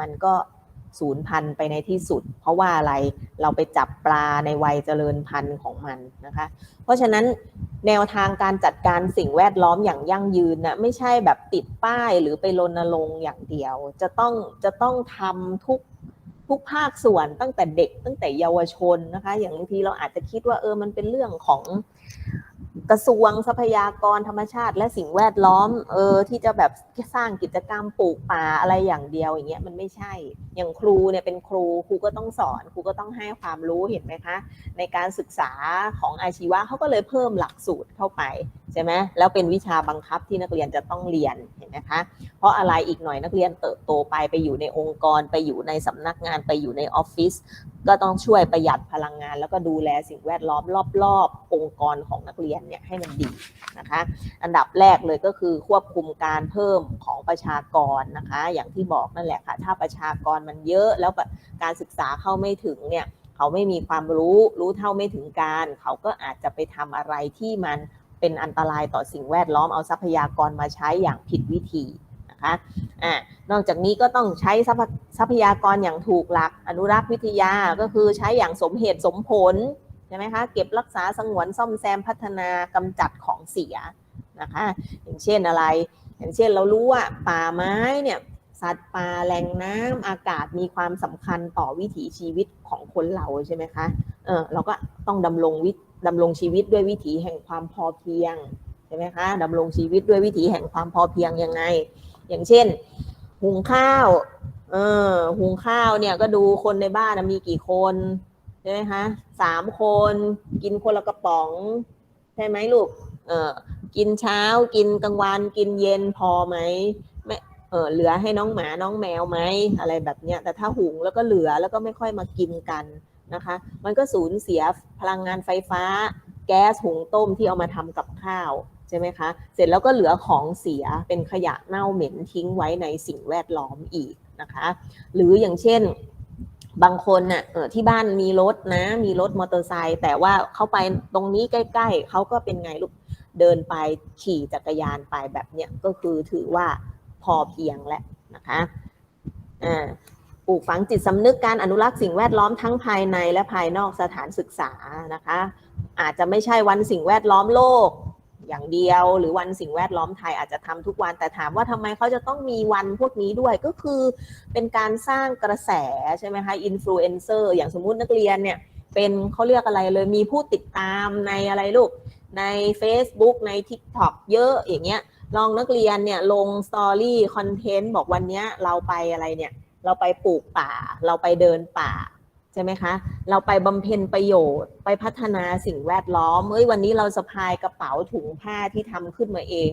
มันก็สูญพันธุ์ไปในที่สุด เพราะว่าอะไรเราไปจับปลาในวัยเจริญพันธุ์ของมันนะคะ เพราะฉะนั้นแนวทางการจัดการสิ่งแวดล้อมอย่างยั่งยืนนะไม่ใช่แบบติดป้ายหรือไปรณรงค์อย่างเดียว จะต้องจะต้องทำทุกทุกภาคส่วนตั้งแต่เด็กตั้งแต่เยาวชนนะคะ อย่างบางทีเราอาจจะคิดว่าเออมันเป็นเรื่องของ กระทรวงทรัพยากรธรรมชาติ และสิ่งแวดล้อมเออที่จะแบบสร้างกิจกรรมปลูกป่าอะไรอย่างเดียวอย่างเงี้ยมันไม่ใช่ อย่างครูเนี่ยเป็นครูครูก็ต้องสอนครูก็ต้องให้ความรู้เห็นไหมคะ ในการศึกษาของอาชีวะเขาก็เลยเพิ่มหลักสูตรเข้าไป ใช่ไหมแล้วเป็นวิชาบังคับที่นักเรียนจะต้องเรียนเห็นไหมคะ เพราะอะไรอีกหน่อยนักเรียนเติบโตไปไปอยู่ในองค์กร ไปอยู่ในสำนักงานไปอยู่ในออฟฟิศก็ต้องช่วยประหยัดพลังงาน แล้วก็ดูแลสิ่งแวดล้อมรอบๆ องค์กรของนักเรียนเนี่ยให้มันดีนะคะ อันดับแรกเลยก็คือควบคุมการเพิ่มของประชากรนะคะ อย่างที่บอกนั่นแหละค่ะ ถ้าประชากรมันเยอะแล้วการศึกษาเข้าไม่ถึงเนี่ยเขาไม่มีความรู้รู้เท่าไม่ถึงการ เขาก็อาจจะไปทำอะไรที่มัน เป็นอันตรายต่อสิ่งแวดล้อมเอาทรัพยากรมาใช้อย่างผิดวิธีนะคะอ่านอกจากนี้ก็ต้องใช้ทรัพยากรอย่างถูกหลักอนุรักษ์วิทยาก็คือใช้อย่างสมเหตุสมผลใช่ไหมคะเก็บรักษาสงวนซ่อมแซมพัฒนากำจัดของเสียนะคะอย่างเช่นอะไร อย่างเช่นเรารู้ว่าป่าไม้เนี่ยสัตว์ป่าแหล่งน้ำอากาศมีความสำคัญต่อวิถีชีวิตของคนเราใช่ไหมคะเออเราก็ต้องดำรงวิ ดำรงชีวิตด้วยวิถีแห่งความพอเพียงใช่ไหมคะดำรงชีวิตด้วยวิถีแห่งความพอเพียงยังไง อย่างเช่น หุงข้าวเออหุงข้าวเนี่ยก็ดูคนในบ้านมีกี่คนใช่ไหมคะสามคนกินคนละกระป๋องใช่ไหมลูกเออกินเช้ากินกลางวันกินเย็นพอไหมไม่เออเหลือให้น้องหมาน้องแมวไหมอะไรแบบเนี้ยแต่ถ้าหุงแล้วก็เหลือแล้วก็ไม่ค่อยมากินกัน นะคะ มันก็สูญเสียพลังงานไฟฟ้า แก๊สหุงต้มที่เอามาทำกับข้าวใช่ไหมคะ เสร็จแล้วก็เหลือของเสียเป็นขยะเน่าเหม็นทิ้งไว้ในสิ่งแวดล้อมอีกนะคะ หรืออย่างเช่นบางคนน่ะเออที่บ้านมีรถนะ มีรถมอเตอร์ไซค์แต่ว่าเขาไปตรงนี้ใกล้ ๆ เขาก็เป็นไงลูกเดินไปขี่จักรยานไปแบบเนี้ยก็คือถือว่าพอเพียงแล้วนะคะอ่า ลูกฝังจิตสำนึกการอนุรักษ์สิ่งแวดล้อมทั้งภายในและภายนอกสถานศึกษานะคะ อาจจะไม่ใช่วันสิ่งแวดล้อมโลกอย่างเดียว หรือวันสิ่งแวดล้อมไทยอาจจะทำทุกวันแต่ถามว่าทำไมเขาจะต้องมีวันพวกนี้ด้วยก็คือเป็นการสร้างกระแสใช่ไหมคะอินฟลูเอนเซอร์อย่างสมมุตินักเรียนเนี่ยเป็นเขาเรียกอะไรเลยมีผู้ติดตามในอะไรลูกใน Facebook ใน TikTok เยอะอย่างเงี้ยลองนักเรียนเนี่ยลงสตอรี่คอนเทนต์บอกวันเนี้ยเราไปอะไรเนี่ย เราไปปลูกป่า เราไปเดินป่าใช่ไหมคะ เราไปบำเพ็ญประโยชน์ ไปพัฒนาสิ่งแวดล้อมเฮ้ยวันนี้เราสะพายกระเป๋าถุงผ้าที่ทำขึ้นมาเอง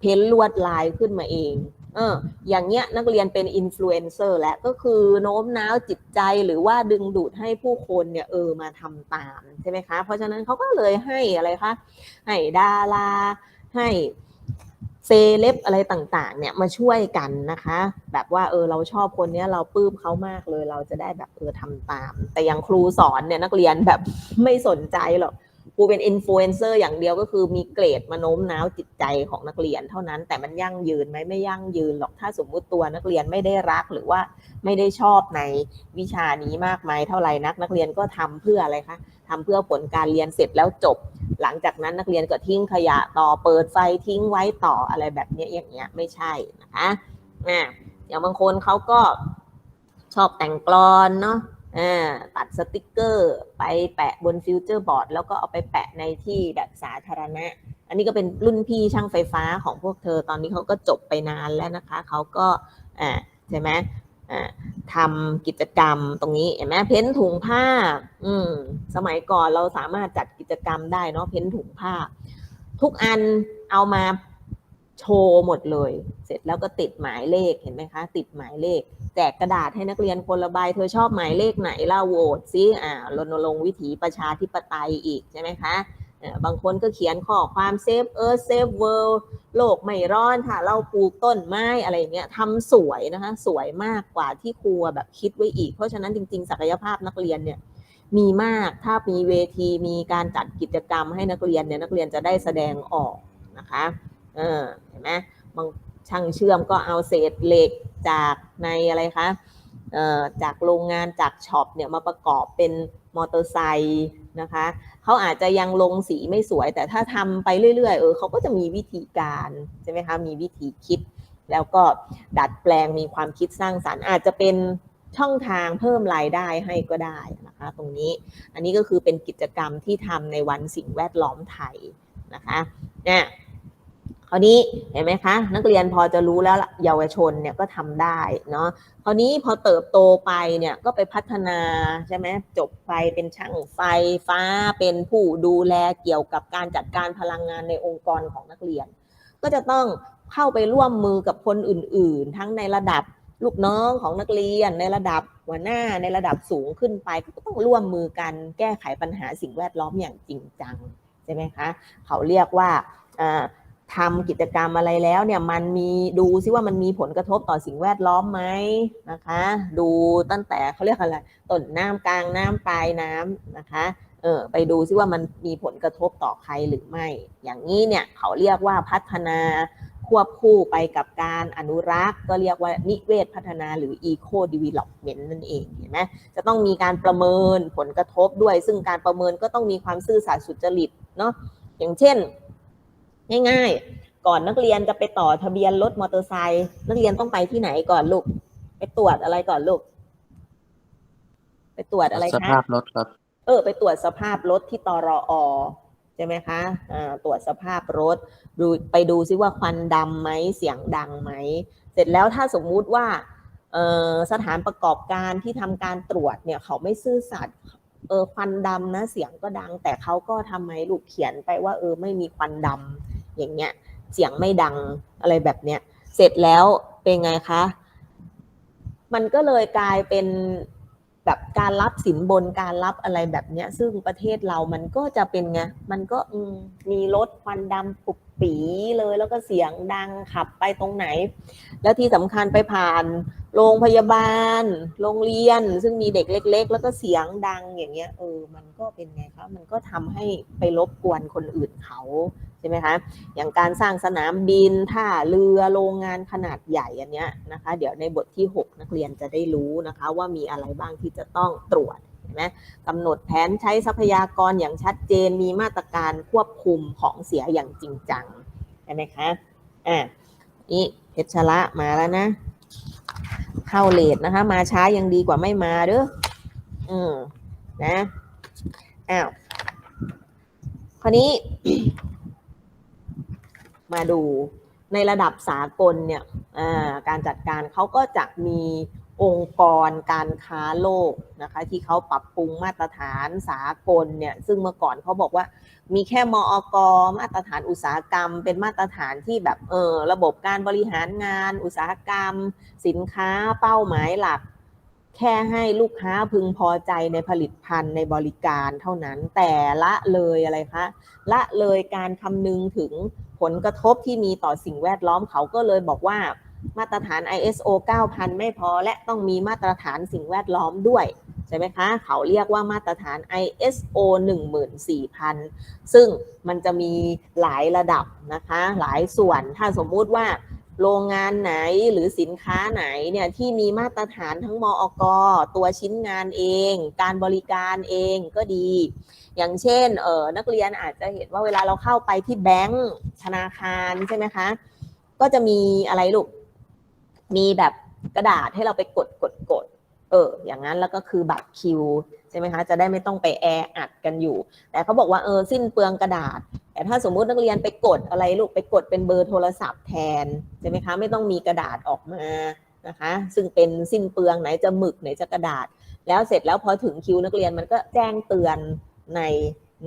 เพ้นลวดลายขึ้นมาเอง เออ อย่างเงี้ยนักเรียนเป็นอินฟลูเอนเซอร์และก็คือโน้มน้าวจิตใจหรือว่าดึงดูดให้ผู้คนเนี่ยเออมาทำตามใช่ไหมคะ เพราะฉะนั้นเขาก็เลยให้อะไรคะ ให้ดารา ให้ เซเลบอะไรต่างๆ เนี่ยมาช่วยกันนะคะ แบบว่าเออเราชอบคนเนี้ยเราปลื้มเขามากเลย เราจะได้แบบเออทำตาม แต่อย่างครูสอนเนี่ยนักเรียนแบบไม่สนใจหรอกครูเป็นอินฟลูเอนเซอร์อย่างเดียวก็คือมีเกรดมาโน้มน้าวจิตใจของนักเรียนเท่านั้นแต่มันยั่งยืนไหมไม่ยั่งยืนหรอกถ้าสมมุติตัวนักเรียนไม่ได้รักหรือว่าไม่ได้ชอบในวิชานี้มากมายเท่าไหร่นักนักเรียนก็ทำเพื่ออะไรคะทำเพื่อผลการเรียนเสร็จแล้วจบ หลังจากนั้นนักเรียนก็ทิ้งขยะต่อเปิดไฟทิ้งไว้ต่ออะไรแบบนี้อย่างเงี้ยไม่ใช่นะคะอ่าอย่างบางคนเขาก็ชอบแต่งกลอนเนาะตัดสติกเกอร์ ไปแปะบนฟิวเจอร์บอร์ดแล้วก็เอาไปแปะในที่แบบสาธารณะ อันนี้ก็เป็นรุ่นพี่ช่างไฟฟ้าของพวกเธอตอนนี้เขาก็จบไปนานแล้วนะคะ เขาก็อ่าใช่ไหม ทำกิจกรรมตรงนี้เห็นไหมเพ้นถุงผ้า อืม สมัยก่อนเราสามารถจัดกิจกรรมได้เนาะเพ้นถุงผ้า ทุกอันเอามาโชว์หมดเลย เสร็จแล้วก็ติดหมายเลขเห็นไหมคะ ติดหมายเลขแจกกระดาษให้นักเรียนคนละใบเธอชอบหมายเลขไหนล่าโหวตซิอ่ารณรงค์วิถีประชาธิปไตยอีกใช่ไหมคะ บางคนก็เขียนข้อความเซฟเออเซฟเวิลด์โลกไม่ร้อนค่ะ เราปลูกต้นไม้อะไรเงี้ยทำสวยนะคะ สวยมากกว่าที่ครูแบบคิดไว้อีก เพราะฉะนั้นจริง ๆ ศักยภาพนักเรียนเนี่ยมีมากถ้ามีเวทีมีการจัดกิจกรรมให้นักเรียนเนี่ยนักเรียนจะได้แสดงออกนะคะเออเห็นไหมบางช่างเชื่อมก็เอาเศษเหล็กจากในอะไรคะ จากโรงงานจากช็อปเนี่ยมาประกอบเป็นมอเตอร์ไซค์นะคะเขาอาจจะยังลงสีไม่สวย แต่ถ้าทำไปเรื่อยๆเออเขาก็จะมีวิธีการใช่ไหมคะมีวิธีคิด แล้วก็ดัดแปลงมีความคิดสร้างสรรค์ อาจจะเป็นช่องทางเพิ่มรายได้ให้ก็ได้นะคะตรงนี้อันนี้ก็คือเป็นกิจกรรมที่ทำในวันสิ่งแวดล้อมไทยนะคะเนี่ย ราวนี้เห็นไหมคะ นักเรียนพอจะรู้แล้วเยาวชนเนี่ยก็ทำได้เนาะคราวนี้พอเติบโตไปเนี่ยก็ไปพัฒนาใช่ไหมจบไปเป็นช่างไฟฟ้าเป็นผู้ดูแลเกี่ยวกับการจัดการพลังงานในองค์กรของนักเรียน ก็จะต้องเข้าไปร่วมมือกับคนอื่น ๆ ทั้งในระดับลูกน้องของนักเรียนในระดับหัวหน้าในระดับสูงขึ้นไปก็ต้องร่วมมือกันแก้ไขปัญหาสิ่งแวดล้อมอย่างจริงจังใช่ไหมคะเขาเรียกว่า ทำกิจกรรมอะไรแล้วเนี่ยมันมีดูซิว่ามันมีผลกระทบต่อสิ่งแวดล้อมไหมนะคะ ดูตั้งแต่เขาเรียกอะไรต้นน้ำกลางน้ำปลายน้ำนะคะเออไปดูซิว่ามันมีผลกระทบต่อใครหรือไม่ อย่างนี้เนี่ยเขาเรียกว่าพัฒนาควบคู่ไปกับการอนุรักษ์ ก็เรียกว่านิเวศพัฒนาหรือ eco development นั่นเองเห็นไหมจะต้องมีการประเมินผลกระทบด้วย ซึ่งการประเมินก็ต้องมีความซื่อสัตย์สุจริตเนาะอย่างเช่น ง่ายๆ ก่อนนักเรียนจะไปต่อทะเบียนรถมอเตอร์ไซค์นักเรียนต้องไปที่ไหนก่อนลูก ไปตรวจอะไรก่อนลูก ไปตรวจอะไรสคะภาพรถครับ เออ ไปตรวจสภาพรถที่ตรอใช่ไหมคะอ่าตรวจสภาพรถ ดูไปดูซิว่าควันดำไหมเสียงดังไหม เสร็จแล้วถ้าสมมุติว่าเออสถานประกอบการที่ทำการตรวจเนี่ยเขาไม่ซื่อสัตย์เออควันดำนะเสียงก็ดัง แต่เขาก็ทำไมลูกเขียนไปว่า เออไม่มีควันดำ อย่างเงี้ยเสียงไม่ดังอะไรแบบเนี้ยเสร็จแล้วเป็นไงคะมันก็เลยกลายเป็นแบบการรับสินบนการรับอะไรแบบเนี้ย ซึ่งประเทศเรามันก็จะเป็นไง มันก็มมีรถควันดำปุบปีเลยแล้วก็เสียงดังขับไปตรงไหน แล้วที่สำคัญไปผ่านโรงพยาบาล โรงเรียน ซึ่งมีเด็กเล็ก ๆ แล้วก็เสียงดังอย่างเงี้ยเออมันก็เป็นไงคะมันก็ทำให้ไปรบกวนคนอื่นเขาใช่ไหมคะอย่างการสร้างสนามบินท่าเรือโรงงานขนาดใหญ่อันเนี้ยนะคะ เดี๋ยวในบทที่ 6 นักเรียนจะได้รู้นะคะ ว่ามีอะไรบ้างที่จะต้องตรวจ ไหมกำหนดแผนใช้ทรัพยากรอย่างชัดเจนมีมาตรการควบคุมของเสียอย่างจริงจังใช่ไหมคะอะนี่เพชรละมาแล้วนะ เข้าเลทนะคะ มาช้ายังดีกว่าไม่มาเด้ออืมนะอ้าวคราวนี้ มาดูในระดับสากลเนี่ยการจัดการเขาก็จะมี องค์กรการค้าโลกนะคะที่เขาปรับปรุงมาตรฐานสากลเนี่ยซึ่งเมื่อก่อนเขาบอกว่ามีแค่มออกมาตรฐานอุตสาหกรรม เป็นมาตรฐานที่แบบเออระบบการบริหารงาน อุตสาหกรรม สินค้าเป้าหมายหลัก แค่ให้ลูกค้าพึงพอใจในผลิตภัณฑ์ในบริการเท่านั้นแต่ละเลยอะไรคะละเลยการคำนึงถึงผลกระทบที่มีต่อสิ่งแวดล้อมเขาก็เลยบอกว่า มาตรฐาน ISO 9000 ไม่พอและต้องมีมาตรฐานสิ่งแวดล้อมด้วยใช่ไหมคะ เขาเรียกว่ามาตรฐาน ISO 14000 ซึ่งมันจะมีหลายระดับนะคะ หลายส่วนถ้าสมมุติว่าโรงงานไหนหรือสินค้าไหนเนี่ยที่มีมาตรฐานทั้งมอกตัวชิ้นงานเอง การบริการเองก็ดี อย่างเช่นเออนักเรียนอาจจะเห็นว่าเวลาเราเข้าไปที่แบงก์ธนาคารใช่ไหมคะ ก็จะมีอะไรลูก มีแบบกระดาษให้เราไปกดกดกดเออ อย่างนั้นแล้วก็คือบัตรคิวใช่ไหมคะ จะได้ไม่ต้องไปแออัดกันอยู่ แต่เขาบอกว่าเออสิ้นเปลืองกระดาษ แต่ถ้าสมมุตินักเรียนไปกดอะไรลูกไปกดเป็นเบอร์โทรศัพท์แทนใช่ไหมคะ ไม่ต้องมีกระดาษออกมานะคะ ซึ่งเป็นสิ้นเปลืองไหนจะหมึกไหนจะกระดาษ แล้วเสร็จแล้วพอถึงคิวนักเรียนมันก็แจ้งเตือนใน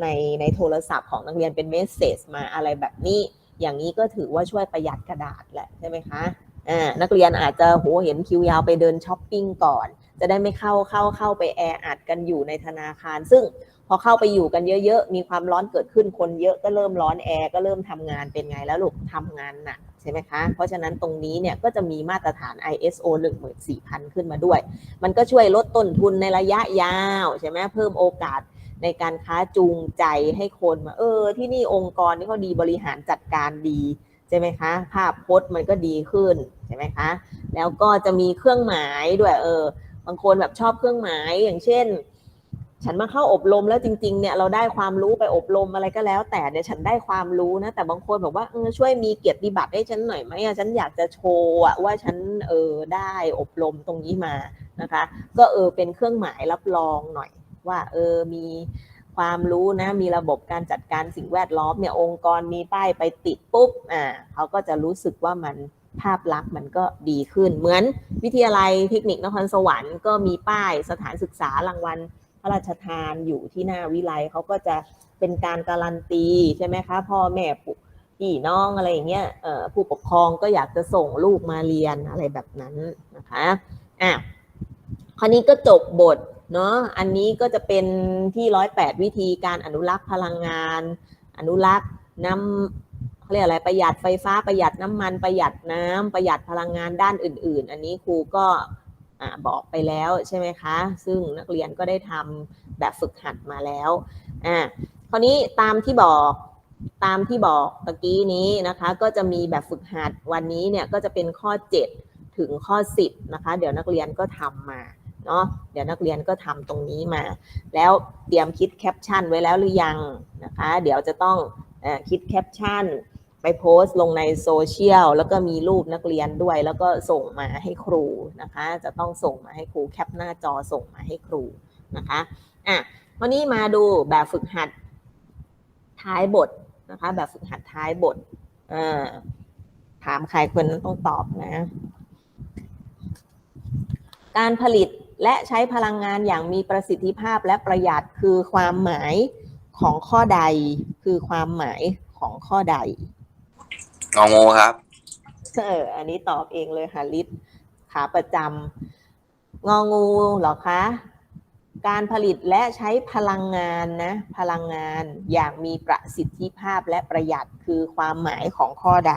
ในในโทรศัพท์ของนักเรียนเป็นเมสเซจมาอะไรแบบนี้ อย่างนี้ก็ถือว่าช่วยประหยัดกระดาษแหละใช่ไหมคะ นักเรียนอาจจะโหเห็นคิวยาวไปเดินช้อปปิ้งก่อน จะได้ไม่เข้าเข้าเข้าไปแออัดกันอยู่ในธนาคาร ซึ่งพอเข้าไปอยู่กันเยอะๆ มีความร้อนเกิดขึ้นคนเยอะก็เริ่มร้อนแอร์ก็เริ่มทำงานเป็นไงแล้วลูกทำงานหนักใช่ไหมคะ เพราะฉะนั้นตรงนี้เนี่ยก็จะมีมาตรฐาน ISO 14000 ขึ้นมาด้วย มันก็ช่วยลดต้นทุนในระยะยาวใช่ไหมเพิ่มโอกาสในการค้าจูงใจให้คนมาเออ ที่นี่องค์กรนี่เขาดีบริหารจัดการดีใช่ไหมคะ ภาพพจน์มันก็ดีขึ้น ใช่ไหมคะ แล้วก็จะมีเครื่องหมายด้วยเออบางคนแบบชอบเครื่องหมายอย่างเช่น ฉันมาเข้าอบรมแล้วจริงๆเนี่ยเราได้ความรู้ไปอบรมอะไรก็แล้ว แต่เนี่ยฉันได้ความรู้นะแต่บางคนบอกว่าเออช่วยมีเกียรติบัตรให้ฉันหน่อยไหมอะฉันอยากจะโชว์ว่าฉันเออได้อบรมตรงนี้มานะคะ ก็เออเป็นเครื่องหมายรับรองหน่อยว่าเออมีความรู้นะมีระบบการจัดการสิ่งแวดล้อมเนี่ยองค์กรมีป้ายไปติดปุ๊บอ่าเขาก็จะรู้สึกว่ามัน ภาพลักษณ์มันก็ดีขึ้น เหมือนวิทยาลัยเทคนิคนครสวรรค์ก็มีป้ายสถานศึกษารางวัลพระราชทานอยู่ที่หน้าวิไลเขาก็จะเป็นการการันตีใช่ไหมคะพ่อแม่ปู่พี่น้องอะไรอย่างเงี้ยผู้ปกครองก็อยากจะส่งลูกมาเรียนอะไรแบบนั้นนะคะอะคราวนี้ก็จบบทเนาะอันนี้ก็จะเป็นที่ร้อยแปดวิธีการอนุรักษ์พลังงาน อนุรักษ์น้ำ เขาเรียกอะไรประหยัดไฟฟ้าประหยัดน้ำมันประหยัดน้ำประหยัดพลังงานด้านอื่น ๆ อันนี้ครูก็อบอกไปแล้วใช่ไหมคะ ซึ่งนักเรียนก็ได้ทำแบบฝึกหัดมาแล้วอ่าคราวนี้ตามที่บอกตามที่บอกตะกี้นี้นะคะ ก็จะมีแบบฝึกหัดวันนี้เนี่ยก็จะเป็นข้อ 7 ถึงข้อ 10นะคะ เดี๋ยวนักเรียนก็ทำมาเนาะเดี๋ยวนักเรียนก็ทำตรงนี้มา แล้วเตรียมคิดแคปชั่นไว้แล้วหรือยังนะคะ เดี๋ยวจะต้องอคิดแคปชั่น ไปโพสต์ลงในโซเชียลแล้วก็มีรูปนักเรียนด้วย แล้วก็ส่งมาให้ครูนะคะ จะต้องส่งมาให้ครูแคปหน้าจอส่งมาให้ครูนะคะอะวันนี้มาดูแบบฝึกหัดท้ายบทนะคะ แบบฝึกหัดท้ายบทอถามใครคนนั้นต้องตอบนะ การผลิตและใช้พลังงานอย่างมีประสิทธิภาพและประหยัดคือความหมายของข้อใด คือความหมายของข้อใด งองูครับ เออ อันนี้ตอบเองเลยค่ะลิศขาประจำงองูเหรอคะ การผลิตและใช้พลังงานนะ พลังงานอย่างมีประสิทธิภาพและประหยัดคือความหมายของข้อใด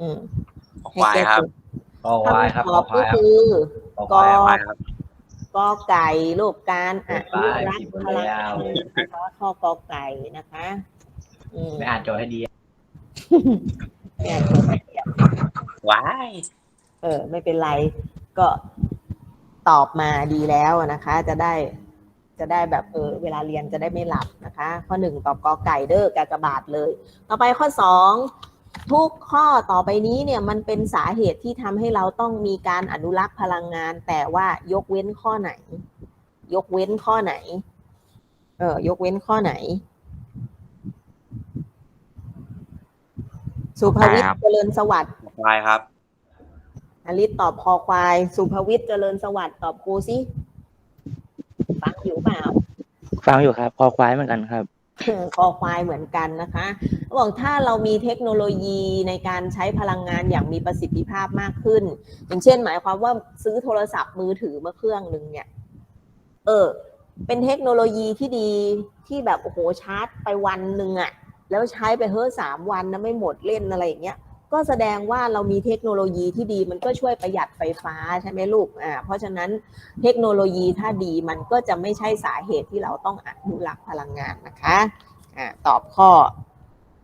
อืมควายครับกอควายครับคำตกออบควาก็ยครับคือกอควายกอควายครับกอไก่ลูกการอไปนุรักษ์พลังงานนะคะข้อกอไก่นะคะอืมไม่อ่านโจทย์ให้ดี เนี่ยตัวไม่เกี่ยวว้ายเออ ไม่เป็นไร ก็ตอบมาดีแล้วนะคะ จะได้จะได้แบบเออเวลาเรียนจะได้ไม่หลับนะคะ ข้อหนึ่งตอบกอไก่เด้อกากบาทเลย ต่อไปข้อสองทุกข้อต่อไปนี้เนี่ยมันเป็นสาเหตุที่ทำให้เราต้องมีการอนุรักษ์พลังงาน แต่ว่ายกเว้นข้อไหน ยกเว้นข้อไหน เออยกเว้นข้อไหน สุภวิทย์เจริญสวัสดิ์ควายครับอลิศตอบคอควาย สุภวิทย์เจริญสวัสดิ์ตอบครูสิฟังอยู่เปล่า ฟังอยู่ครับ คอควายเหมือนกันครับคอควายเหมือนกันนะคะเขาบอกถ้าเรามีเทคโนโลยีในการใช้พลังงานอย่างมีประสิทธิภาพมากขึ้น อย่างเช่น หมายความว่าซื้อโทรศัพท์มือถือมาเครื่องหนึ่งเนี่ย เออ เป็นเทคโนโลยีที่ดีที่แบบโอ้โหชาร์จไปวันหนึ่งอะ แล้วใช้ไปเฮ้อสามวันนะไม่หมดเล่นอะไรอย่างเงี้ยก็แสดงว่าเรามีเทคโนโลยีที่ดีมันก็ช่วยประหยัดไฟฟ้าใช่ไหมลูกอ่าเพราะฉะนั้นเทคโนโลยีถ้าดีมันก็จะไม่ใช่สาเหตุที่เราต้องอนุรักษ์พลังงานนะคะอ่าตอบข้อ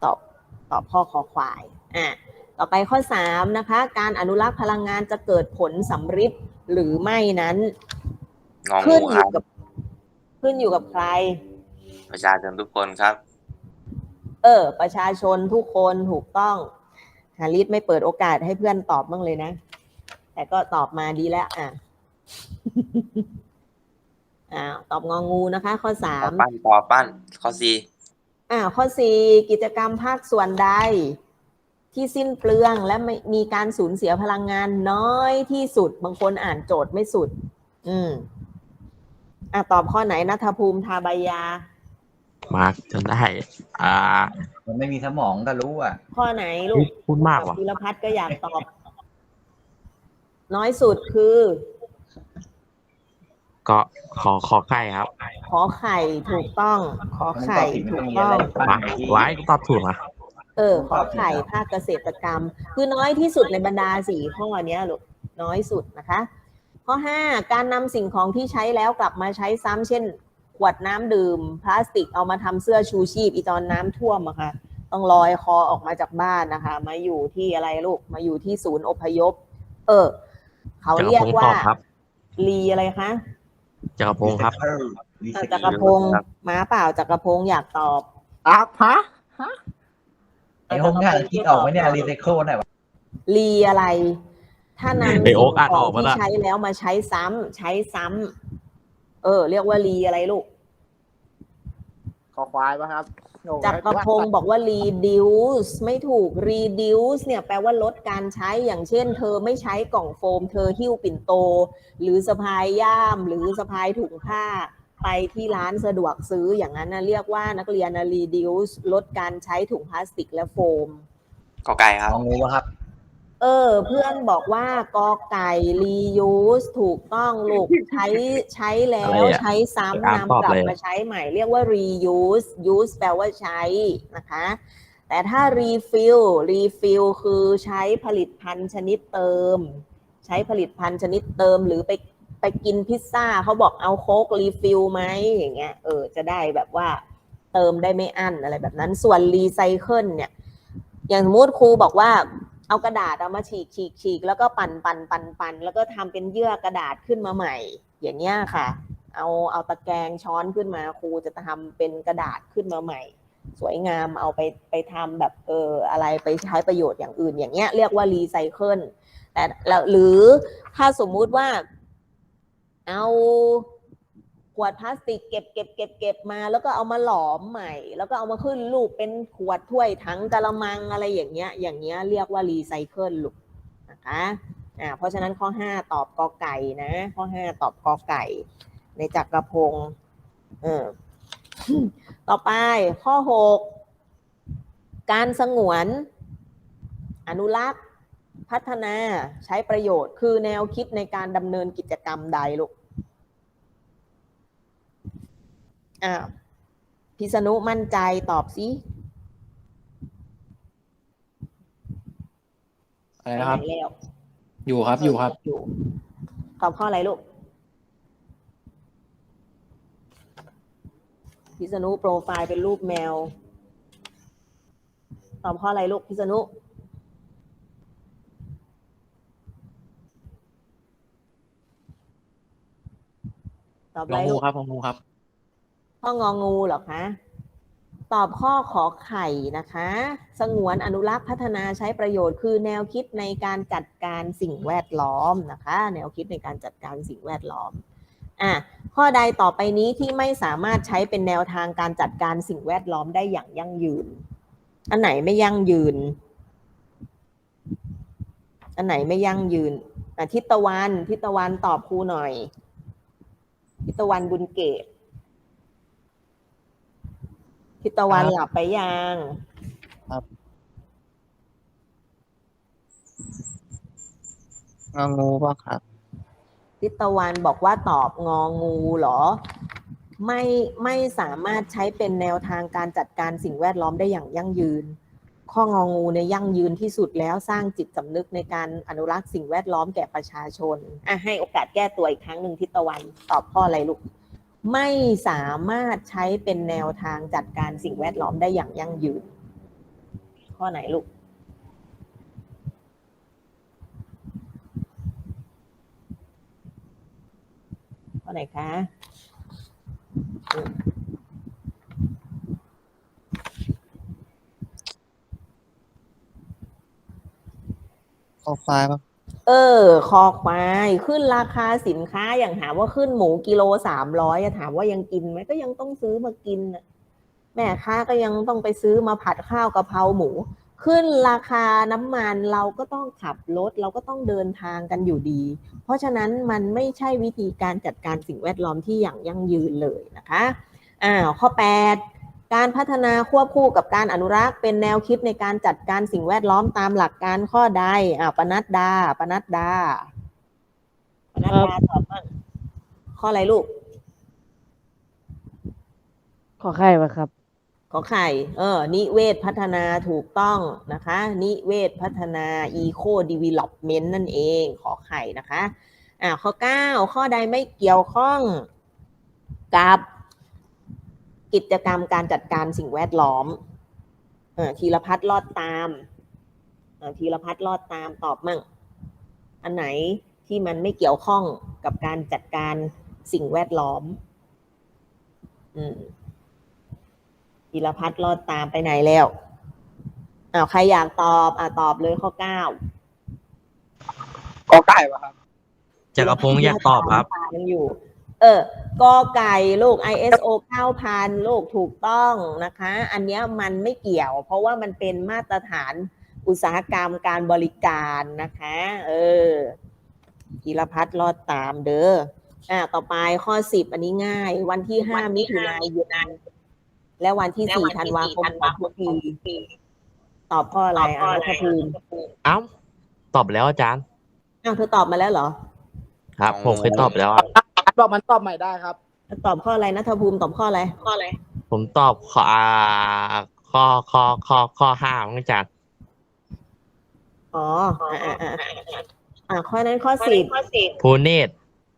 ตอบตอบข้อคอควายอ่าต่อไปข้อสามนะคะการอนุรักษ์พลังงานจะเกิดผลสำฤทธิ์หรือไม่นั้นงอขึ้งูนอครัยู่บกับ ขึ้นอยู่กับใคร ประชาชนทุกคนครับ เออ ประชาชนทุกคนถูกต้องฮาริสไม่เปิดโอกาสให้เพื่อนตอบบ้างเลยนะ แต่ก็ตอบมาดีแล้วอะอ่าตอบงองูนะคะ ข้อสาต่อมปั้นต่อปั้น ข้อสี่อ่าข้อสี่กิจกรรมภาคส่วนใด ที่สิ้นเปลืองและไม่มีการสูญเสียพลังงานน้อยที่สุด บางคนอ่านโจทย์ไม่สุด อืมอ่าตอบข้อไหนนัทภูมิทาบายา มาจนได้ อ่า มันไม่มีสมองก็รู้อะ ข้อไหนลูกพูดมากว่ะธีรพัฒน์ก็อยากตอบ น้อยสุดคือ ก็ขอขอไข่ครับขอไข่ถูกต้อง ขอไข่ถูกต้องไว้ไว้ตอบถูกนะเออ ขอไข่ภาคเกษตรกรรม คือน้อยที่สุดในบรรดาสี่ข้อเนี้ยลูกน้อยสุดนะคะ ข้อห้าการนำสิ่งของที่ใช้แล้วกลับมาใช้ซ้ำเช่น ขวดน้ำดื่ม พลาสติกเอามาทำเสื้อชูชีพอีตอนน้ำท่วมอะค่ะ ต้องลอยคอออกมาจากบ้านนะคะ มาอยู่ที่อะไรลูก มาอยู่ที่ศูนย์อพยพ เออ เขาจักรเรียพกงศ์ตว่าอบครับรีอะไรคะจักรพงศ์ครับรีอะไซจักเคิรลพงศ์ม้าเปล่าจักรพงศ์อยากตอบอะฮะไอ้พวกเนี้ยคิดออกไหมเนี่ยรีไซเคิลไหนวะรีอะไร ถ้านำไอ้โอ๊คสิ่งอ่านขออองกปะที่ล่ะใช้แล้วมาใช้ซ้ำใช้ซ้ำ เออ เรียกว่ารีอะไรลูกขอควายป่ะครับโอ้โหจักรพงศ์บอกว่า reduce ไม่ถูก reduce เนี่ยแปลว่าลดการใช้อย่างเช่น เธอไม่ใช้กล่องโฟม เธอหิ้วปิ่นโต หรือสะพายย่าม หรือสะพายถุงผ้า ไปที่ร้านสะดวกซื้ออย่างนั้นนะเรียกว่านักเรียนนะ reduce ลดการใช้ถุงพลาสติกและโฟมกอไก่ครับงองูปะครับ เออ เพื่อนบอกว่ากอไก่ reuse ถูกต้องลูกใช้ใช้แล้วอะไรอะใช้ซ้ำอ่านนำตอบกลับเลยมาใช้ใหม่เรียกว่า reuse use แปลว่าใช้นะคะ แต่ถ้า refill refill คือใช้ผลิตภัณฑ์ชนิดเติม ใช้ผลิตภัณฑ์ชนิดเติมหรือไปไปกินพิซซ่าเขาบอกเอาโค้กรีฟิลไหมอย่างเงี้ยเออจะได้แบบว่าเติมได้ไม่อั้นอะไรแบบนั้นส่วนรีไซเคิลเนี่ย อย่างสมมติครูบอกว่า เอากระดาษเอามาฉีกฉีกฉีกแล้วก็ปั่นปั่นปั่นปั่นแล้วก็ทำเป็นเยื่อกระดาษขึ้นมาใหม่ อย่างเงี้ยค่ะ เอาเอาตะแกรงช้อนขึ้นมาครูจะทำเป็นกระดาษขึ้นมาใหม่ สวยงามเอาไปไปทำแบบเอออะไรไปใช้ประโยชน์อย่างอื่น อย่างเงี้ยเรียกว่ารีไซเคิลแต่แล้วหรือถ้าสมมุติว่าเอา ขวดพลาสติกเก็บเก็บเก็บเก็บมา แล้วก็เอามาหลอมใหม่ แล้วก็เอามาขึ้นรูปเป็นขวดถ้วยถังกะละมังอะไรอย่างเงี้ย อย่างเงี้ยเรียกว่ารีไซเคิลลูกนะคะอ่าเพราะฉะนั้นข้อห้าตอบกอไก่นะ ข้อห้าตอบกอไก่ ในจักรพงศ์เออต่อไปข้อหกการสงวน อนุรักษ์ พัฒนาใช้ประโยชน์ คือแนวคิดในการดำเนินกิจกรรมใดลูก อ่าพิษณุมั่นใจตอบสิอะไรนะครับไปไหแล้วอยู่ครับอยู่ครับ อยู่ตอบข้ออะไรลูก พิษณุโปรไฟล์เป็นรูปแมว ตอบข้ออะไรลูก พิษณุตอบงอะไรองูลูก ครับงองูครับ ข้ององูหรอคะตอบข้อขอไข่นะคะ สงวนอนุรักษ์พัฒนาใช้ประโยชน์ คือแนวคิดในการจัดการสิ่งแวดล้อมนะคะ แนวคิดในการจัดการสิ่งแวดล้อมอะข้อใดต่อไปนี้ที่ไม่สามารถใช้เป็นแนวทางการจัดการสิ่งแวดล้อมได้อย่างยั่งยืน อันไหนไม่ยั่งยืน อันไหนไม่ยั่งยืนอะทิศตะวันทิศตะวันตอบครูหน่อย ทิศตะวันบุญเกต ทิตะวันครับหลับไปยังงองูป่ะครับทิตะวันบอกว่าตอบงองูเหรอ ไม่ไม่สามารถใช้เป็นแนวทางการจัดการสิ่งแวดล้อมได้อย่างยั่งยืน ข้ององูในยยั่งยืนที่สุดแล้วสร้างจิตสำนึกในการอนุรักษ์สิ่งแวดล้อมแก่ประชาชนอะให้โอกาสแก้ตัวอีกครั้งหนึ่งทิตะวันตอบข้ออะไรลูก ไม่สามารถใช้เป็นแนวทางจัดการสิ่งแวดล้อมได้อย่างยั่งยืน ข้อไหนลูก ข้อไหนคะอืมคอควายป่ะ เออ คอควายขึ้นราคาสินค้าอย่างถามว่าขึ้นหมูกิโลสามร้อยถามว่ายังกินไหมก็ยังต้องซื้อมากินแม่ค้าก็ยังต้องไปซื้อมาผัดข้าวกะเพราหมู ขึ้นราคาน้ำมันเราก็ต้องขับรถเราก็ต้องเดินทางกันอยู่ดี เพราะฉะนั้นมันไม่ใช่วิธีการจัดการสิ่งแวดล้อมที่อย่างยั่งยืนเลยนะคะอ้าวข้อ 8 การพัฒนาควบคู่กับการอนุรักษ์ เป็นแนวคิดในการจัดการสิ่งแวดล้อมตามหลักการข้อใดอ่าวปนัดดาปนัดดาปนัดดาตอบบ้างข้ออะไรลูก ขอไข่ปะครับ ขอไข่ เออ นิเวศพัฒนาถูกต้องนะคะ นิเวศพัฒนา eco development นั่นเอง ขอไข่นะคะ อ่า ข้อ 9 ข้อใดไม่เกี่ยวข้องกับ กิจกรรมการจัดการสิ่งแวดล้อมเออธีรพัฒน์รอดตามเออธีรพัฒน์รอดตามตอบมั่ง อันไหนที่มันไม่เกี่ยวข้องกับการจัดการสิ่งแวดล้อม อืมธีรพัฒน์รอดตามไปไหนแล้วอ้าวใครอยากตอบอะตอบเลยข้อเก้ากอไก่ป่ะครับจักรพงศ์อยากตอบครับมันอยู่เออกอไก่ลูก ISO 9000ลูกถูกต้องนะคะ อันเนี้ยมันไม่เกี่ยว เพราะว่ามันเป็นมาตรฐานอุตสาหกรรมการบริการนะคะ เออธีรพัฒน์รอดตามเด้ออ่าต่อไปข้อสิบอันนี้ง่าย วันที่ห้ามิถุนายนและวันที่สี่ธันวาคมของทุกปีตอบข้ออะไรอะรัฐภูมิเอ้าตอบแล้วอาจารย์อ้าวเธอตอบมาแล้วเหรอ ครับ ผมเคยตอบแล้วอะ บอกมันตอบใหม่ได้ครับตอบข้ออะไรนัทภูมิตอบข้ออะไรข้ออะไรผมตอบข้ออ่าข้อข้อข้อข้อห้าของอาจารย์อ๋ออ่าอ่าอ่าอ่าข้อนั้นข้อสิบภูเนตร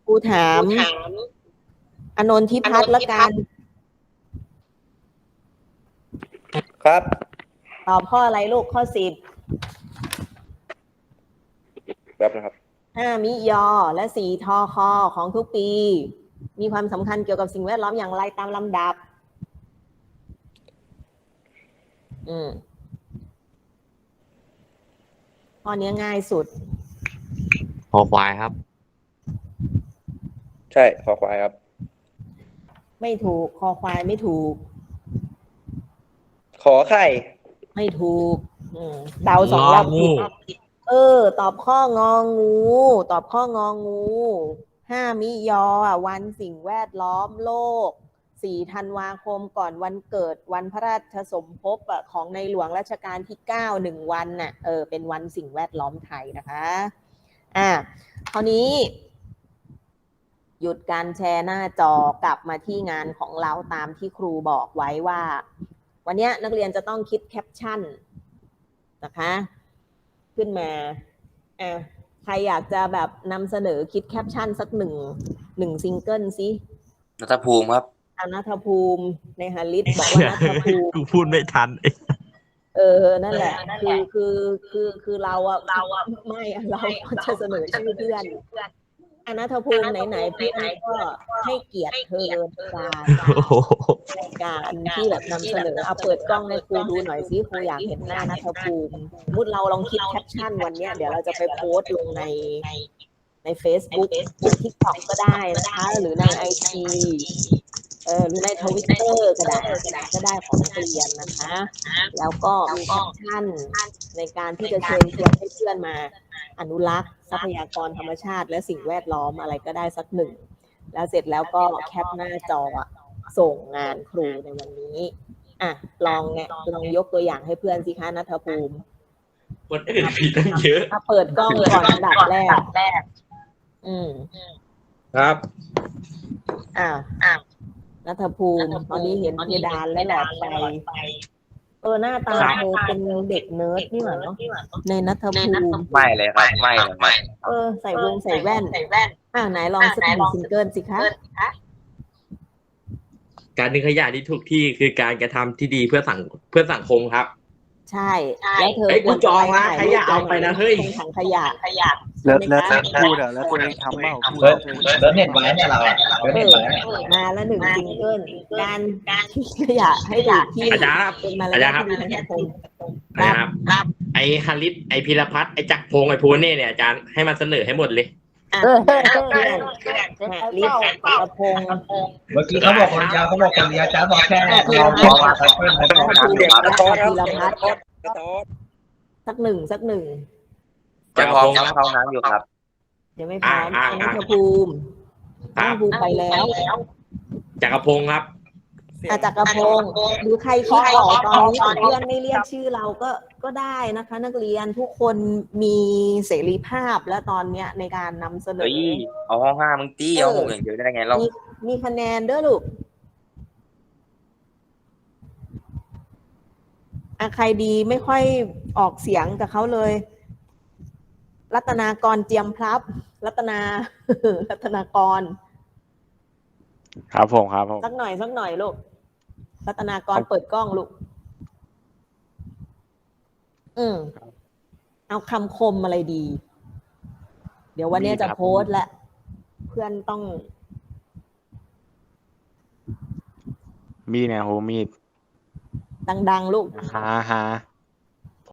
ครูถามอนนทิพัฒน์ละกันครับ ตอบข้ออะไรลูกข้อสิบแบบนะครับ ห้ามิยอ และสี่ทอคอของทุกปี มีความสำคัญเกี่ยวกับสิ่งแวดล้อมอย่างไรตามลำดับ อืมข้อนี้ง่ายสุด คอควายครับ ใช่คอควายครับ ไม่ถูก คอควายไม่ถูก ขอไข่ ไม่ถูก อืมเดาสองรอบงองู ผิด เออ ตอบข้ององู ตอบข้ององูห้ามิยอวันสิ่งแวดล้อมโลกสี่ธันวาคมก่อนวันเกิดวันพระราชสมภพของในหลวงรัชกาลที่เก้าหนึ่งวันน่ะเออเป็นวันสิ่งแวดล้อมไทยนะคะอะคราวนี้ หยุดการแชร์หน้าจอกลับมาที่งานของเราตามที่ครูบอกไว้ว่า วันนี้นักเรียนจะต้องคิดแคปชั่นนะคะ ขึ้นมาอะใครอยากจะแบบนำเสนอคิดแคปชั่นสักหนึ่งหนึ่งซิงเกิลสิรัฐภูมิครับอานัทภูมิในฮาริสบอกว่านัทภูมิกูพูดไม่ทัน เออ นั่นแหละ คือคือคือคือเราอะเราอะไม่อะเราจะเสนอชื่อเพื่อน อนัทภูมิไหนๆเพื่อนก็ให้เกียรติเธอการโอ้โหการที่แบบนำเสนอเอาเปิดกล้องให้ครูดูหน่อยสิครูอยากเห็นหน้านัทภูมิสมมุติเราลองคิดแคปชั่นวันเนี้ยเดี๋ยวเราจะไปโพสต์ลงในใน Facebook ทิกตอกก็ได้นะคะ หรือในไอจี เออหรือในทวิตเตอร์ก็ได้ก็ได้ของนักเรียนนะคะ แล้วก็มีแคปชั่นในการที่จะเชิญชวนให้เพื่อนมา อนุรักษ์ทรัพยากรธรรมชาติ และสิ่งแวดล้อมอะไรก็ได้สักหนึ่ง แล้วเสร็จแล้วก็แคปหน้าจออะส่งงานครูในวันนี้อะลองเนี่ยลองยกตัวอย่างให้เพื่อนสิคะนัทภูมิคนอื่นผิดตั้งเยอะอะเปิดกล้องก่อนอันดับแรก อืมครับ อ่า นัทภูมิ ตอนนี้เห็นเพดานและหลอดไฟเออหน้าตาเธอเป็นเด็กเนิร์ดนี่หว่าเนาะในนัทภูมิไม่เลยครับไม่เลยไม่เออใส่วงใส่แว่นอ่าไหนลองสักหนึ่งซิงเกิลสิคะการทิ้งขยะที่ถูกที่คือการกระทำที่ดีเพื่อสังเพื่อสังคมครับ ใช่ แล้วเธอเฮ้ยกูจองนะใครอยากเอาไปนะเฮ้ย ตรงถังขยะแล้วแล้วพูดอะแล้วตัวเองทำเปล่าพูดเบิร์ดตัวเองเบิร์ดเน็ตไว้เนี่ยเราอะเบิร์ดเอเน็ตอไว้เนี่ยมาแล้วหนึ่งซิงเกิลการการทิ้งขยะให้ถูกที่อาจารย์ครับ เป็นมารยาทที่ดีในสังคมนะครับ ไอฮาริสไอพิรพัฒน์ไอจักรพงศ์ไอภูเน่เนี่ยอาจารย์ให้มันเสนอให้หมดเลย อะเพื่อนแหม่ลิฟต์กระพงเมื่อกี้เขาบอกคนเดียวเขาบอกคนเดียวจ้าบอกแค่เราพอมาสักเพื่อนเขาบอกภูเด็กครับและธีรพัฒน์สักหนึ่งสักหนึ่งจะพร้อมเข้าห้องน้ำอยู่ครับเดี๋ยวไม่พร้อมอ่าอันอ่านัทภูมิครันับทภูมิไปแล้วจักรพงศ์ครับ อาจักรพงศ์หรือใครคิดออกตอนนี้แต่เพื่อนไม่เรียกชื่อเราก็ก็ได้นะคะ นักเรียนทุกคนมีเสรีภาพและตอนเนี้ยในการนำเสนเฮ้อยเอาห้องห้ามึงตี้เอาหกอย่างเดียวได้ไงเรา มีมีคะแนนเด้อลูกอะใครดีไม่ค่อยออกเสียงกับเขาเลย รัตนากรเจียมพลับ รัตนารัตนากร ครับผมครับผม สักหน่อยสักหน่อยลูก รัตนากรเปิดกล้องลูก อืมเอาคำคมอะไรดี เดี๋ยววันเนี้ยมีจะครับโพสต์แล้วเพื่อนต้อง มีดเนี่ยโหมีดดัง ๆ ลูกหาหา